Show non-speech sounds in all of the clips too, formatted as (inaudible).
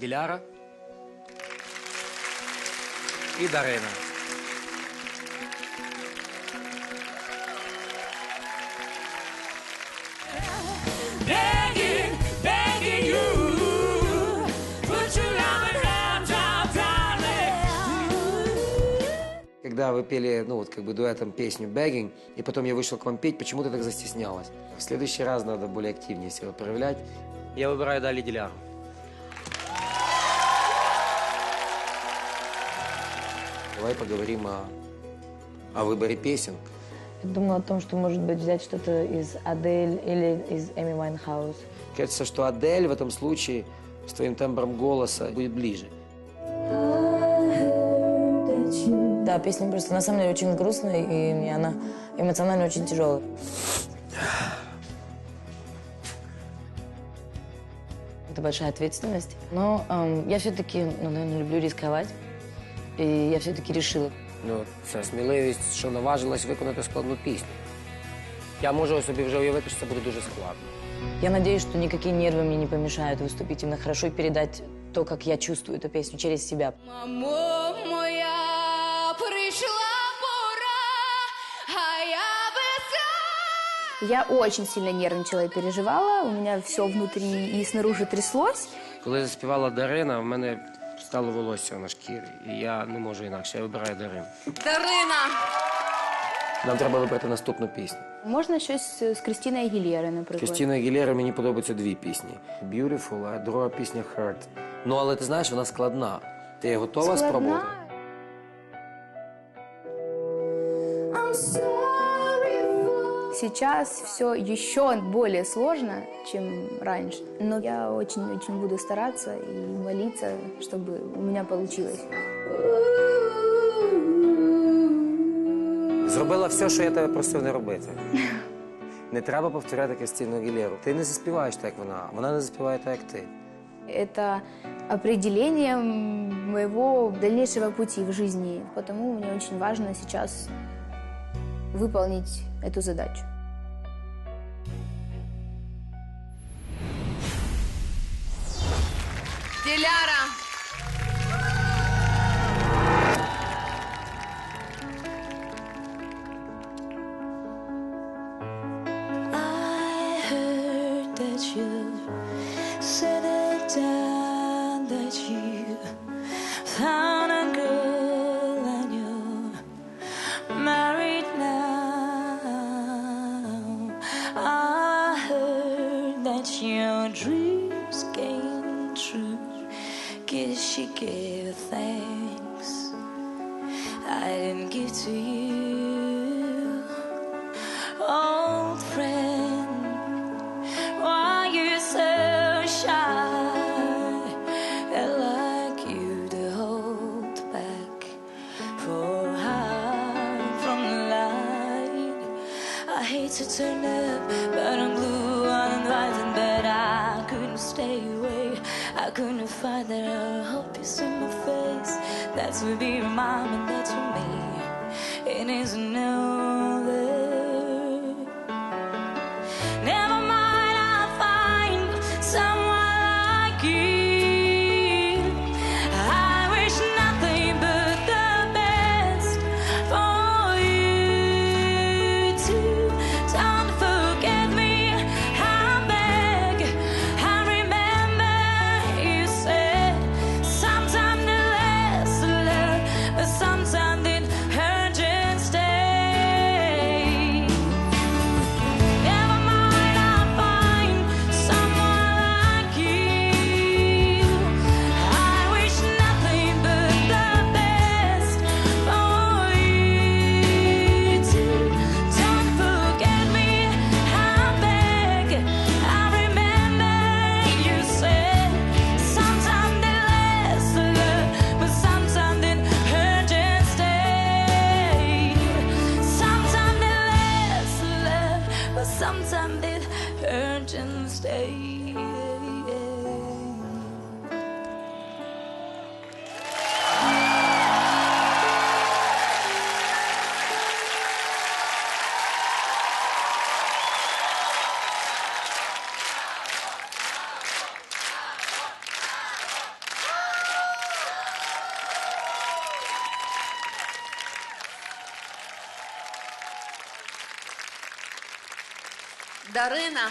Диляра и darling. Когда вы пели, ну вот как бы дуэтом песню «Begging», и потом я вышел к вам петь, почему ты так застеснялась? В следующий раз надо более активнее себя проявлять. Я выбираю Дали Диляру. Давай поговорим о, о выборе песен. Я думала о том, что, может быть, взять что-то из Адель или из Эми Вайнхаус. Кажется, что Адель в этом случае с твоим тембром голоса будет ближе. Да, песня просто на самом деле очень грустная, и мне она эмоционально очень тяжелая. Это большая ответственность. Но эм, я все-таки, ну, наверное, люблю рисковать. И я все-таки решила. Ну, це сміливість, що наважилась виконати складну пісню. Я можу собі вже уявити, що це буде дуже складно. Я надеюсь, что никакие нервы мне не помешают выступить именно хорошо и передать то, как я чувствую эту песню через себя. Мамо моя, пришла пора, а я бы Я очень сильно нервничала и переживала. У меня все внутри и снаружи тряслось. Коли заспівала Дарина, в мене стало волосся на шкірі, і я не можу інакше. Я вибираю Дарину. Дарина! Нам треба вибрати наступну пісню. Можна щось з Крістіною Гілєри, наприклад. Крістіна Гілєра мені подобаються дві пісні: Beautiful, а друга пісня Hurt. Ну, але ти знаєш, вона складна. Ти готова Складна? спробувати? Сейчас все еще более сложно, чем раньше. Но я очень-очень буду стараться и молиться, чтобы у меня получилось. Зробила все, що я тебе просив не робити. (laughs) Не треба повторяти Крістіну Гілєру. Ти не заспіваєш так, як вона, вона не заспіває так, як ти. Это определение моего дальнейшего пути в жизни. Потому мне очень важно сейчас выполнить эту задачу. I heard that you settled down, that you found a girl and you're married now. I heard that your dreams came true. Guess she gave thanks. I didn't give to you old friend. Why you so shy? I like you to hold back for hide from the light. I hate to turn up, but I'm blue uninvited. But I couldn't stay. I couldn't fight that. I hope you see my face. That's what be your mom, and that's for me. It isn't over. Дарина.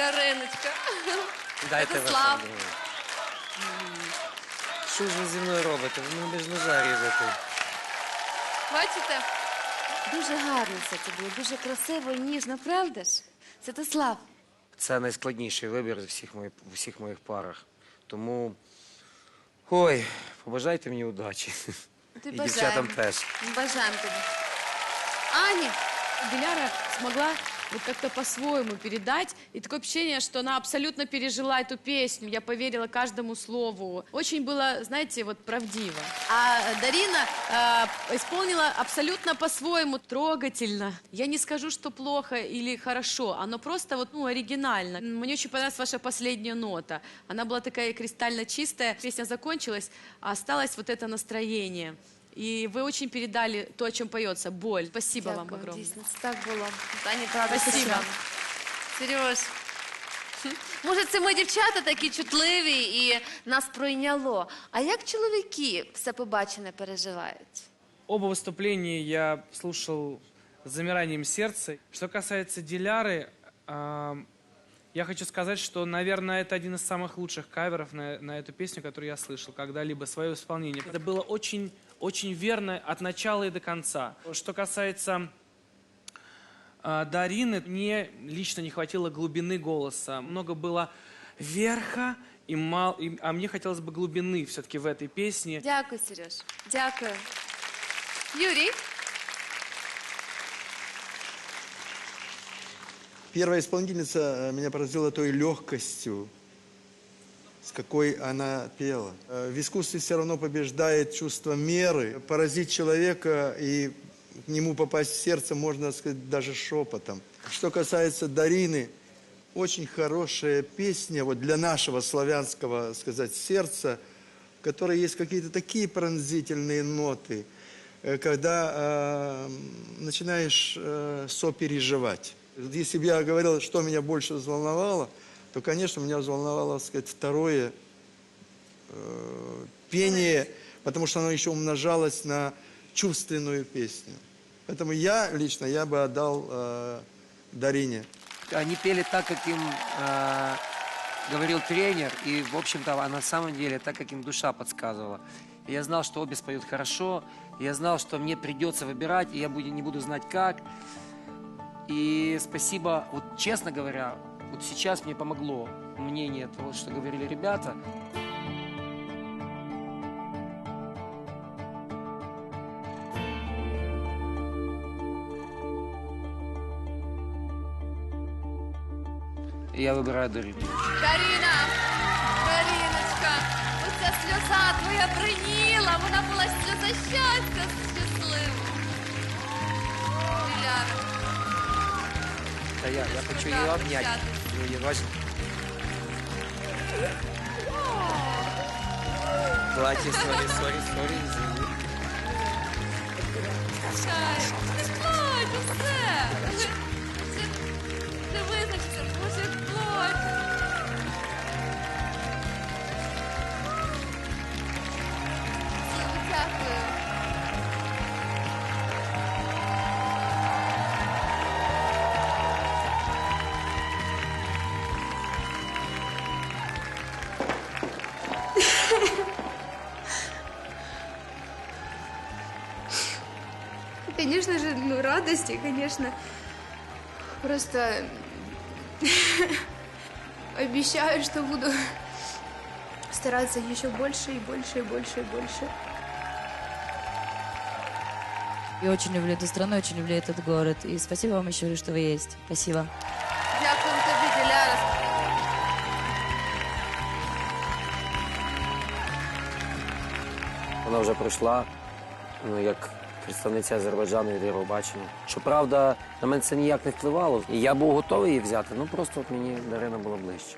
Дариночка. Дайте Святослав. вас. Що ж ви зі мною робите? Ви мене ж ножа різати. Бачите? Дуже гарно все це було, дуже красиво і ніжно, правда ж? Святослав, Це найскладніший вибір з всіх моїх, в усіх моїх парах. Тому, ой, побажайте мені удачі. Ти І дівчатам теж. Бажаємо тобі. Ані. Диляра смогла вот как-то по-своему передать. И такое ощущение, что она абсолютно пережила эту песню. Я поверила каждому слову. Очень было, знаете, вот правдиво. А Дарина э, исполнила абсолютно по-своему, трогательно. Я не скажу, что плохо или хорошо. Оно просто вот, ну, оригинально. Мне очень понравилась ваша последняя нота. Она была такая кристально чистая. Песня закончилась, а осталось вот это настроение. И вы очень передали то, о чем поется, боль. Спасибо вам дякую, огромное. дійсно, це так було. Ані, правда, Спасибо. Сереж. (laughs) Може, це ми дівчата такі чутливі і нас пройняло. А як чоловіки все побачене переживають? Оба выступления я слушал с замиранием сердца. Что касается Диляры, ам, я хочу сказать, что, наверное, это один из самых лучших каверов на, на эту песню, которую я слышал когда-либо, свое исполнение. Это было очень, очень верно от начала и до конца. Что касается а, Дарины, мне лично не хватило глубины голоса. Много было верха, и мал, и- а мне хотелось бы глубины все-таки в этой песне. Дякую, Сереж. Дякую. Юрій? Первая исполнительница э, меня поразила той легкостью, с какой она пела. Э, В искусстве все равно побеждает чувство меры. Поразить человека и к нему попасть в сердце можно сказать даже шепотом. Что касается Дарины, очень хорошая песня вот для нашего славянского, сказать, сердца, в которой есть какие-то такие пронзительные ноты, э, когда э, начинаешь э, сопереживать. Если бы я говорил, что меня больше взволновало, то, конечно, меня взволновало, так сказать, второе э, пение, потому что оно еще умножалось на чувственную песню. Поэтому я лично, я бы отдал э, Дарине. Они пели так, как им э, говорил тренер, и, в общем-то, а на самом деле так, как им душа подсказывала. Я знал, что обе споют хорошо. Я знал, что мне придется выбирать, и я буду, не буду знать как. И спасибо, вот честно говоря, вот сейчас мне помогло мнение того, что говорили ребята. И я выбираю Дарину. Каріна, Каріночка, оця сльоза твоя бриніла, вона була сльоза щастя щаслива. Диляра, Да я, я хочу ее обнять. Ну, я ваш- Платье, сори, сори, сори, извини. Конечно же, ну, радости, конечно. Просто (laughs) обещаю, что буду стараться еще больше и больше и больше и больше. Я очень люблю эту страну, очень люблю этот город. И спасибо вам еще что вы есть. Спасибо. Дякуємо тобі, Диляра. Вона вже пройшла ну, як представниця Азербайджану від Євробачення. Щоправда, на мене це ніяк не впливало. І я був готовий її взяти, ну просто от мені Дарина була ближче.